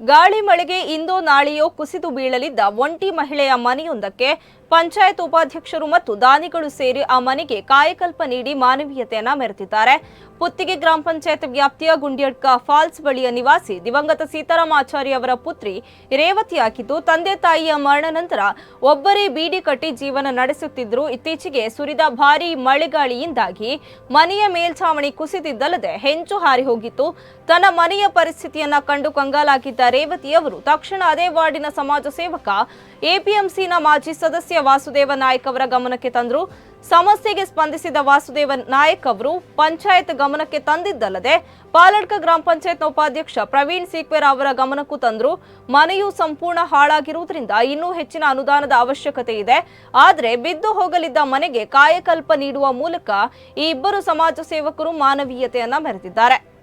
ಗಾಳಿ ಮಳೆಗೆ ಇಂದೋ ನಾಳೆಯೋ ಕುಸಿದು ಬೀಳಲಿದ್ದ ಒಂಟಿ ಮಹಿಳೆಯ ಮನೆಯೊಂದಕ್ಕೆ ಪಂಚಾಯತ್ ಉಪಾಧ್ಯಕ್ಷರು ಮತ್ತು ದಾನಿಗಳು ಸೇರಿ ಆ ಮನೆಗೆ ಕಾಯಕಲ್ಪ ನೀಡಿ ಮಾನವೀಯತೆಯನ್ನ ಮೆರೆತಿದ್ದಾರೆ ಪುತ್ತಿಗೆ ಗ್ರಾಮ ಪಂಚಾಯತ್ ವ್ಯಾಪ್ತಿಯ ಗುಂಡಿಯಡ್ಕ ಫಾಲ್ಸ್ ಬಳಿಯ ನಿವಾಸಿ ದಿವಂಗತ ಸೀತಾರಾಮಾಚಾರಿ ಅವರ ಪುತ್ರಿ ರೇವತಿಯಾಗಿದ್ದು ತಂದೆ ತಾಯಿಯ ಮರಣ ನಂತರ ಒಬ್ಬರೇ ಬೀಡಿ ಕಟ್ಟಿ ಜೀವನ ನಡೆಸುತ್ತಿದ್ದರು. ಇತ್ತೀಚೆಗೆ ಸುರಿದ ಭಾರೀ ಮಳೆಗಾಳಿಯಿಂದಾಗಿ ಮನೆಯ ಮೇಲ್ಛಾವಣಿ ಕುಸಿದಿದ್ದಲ್ಲದೆ ಹೆಂಚು ಹಾರಿ ಹೋಗಿತ್ತು. ತನ್ನ ಮನೆಯ ಪರಿಸ್ಥಿತಿಯನ್ನ ಕಂಡು ಕಂಗಾಲಾಗಿದ್ದ ರೇವತಿಯವರು ತಕ್ಷಣ ಅದೇ ವಾರ್ಡಿನ ಸಮಾಜ ಸೇವಕ, ಎಪಿಎಂಸಿನ ಮಾಜಿ ಸದಸ್ಯ ವಾಸುದೇವ ನಾಯಕ್ ಅವರ ಗಮನಕ್ಕೆ ತಂದರು. ಸಮಸ್ಯೆಗೆ ಸ್ಪಂದಿಸಿದ ವಾಸುದೇವ ನಾಯಕ್ ಅವರು ಪಂಚಾಯತ್ ಗಮನಕ್ಕೆ ತಂದಿದ್ದಲ್ಲದೆ ಪಾಲಡ್ಕ ಗ್ರಾಮ ಪಂಚಾಯತ್ ಉಪಾಧ್ಯಕ್ಷ ಪ್ರವೀಣ್ ಸೀಕ್ವೇರ್ ಅವರ ಗಮನಕ್ಕೂ ತಂದ್ರು. ಮನೆಯು ಸಂಪೂರ್ಣ ಹಾಳಾಗಿರುವುದರಿಂದ ಇನ್ನೂ ಹೆಚ್ಚಿನ ಅನುದಾನದ ಅವಶ್ಯಕತೆ ಇದೆ. ಆದರೆ ಬಿದ್ದು ಹೋಗಲಿದ್ದ ಮನೆಗೆ ಕಾಯಕಲ್ಪ ನೀಡುವ ಮೂಲಕ ಈ ಇಬ್ಬರು ಸಮಾಜ ಸೇವಕರು ಮಾನವೀಯತೆಯನ್ನ ಮೆರೆದಿದ್ದಾರೆ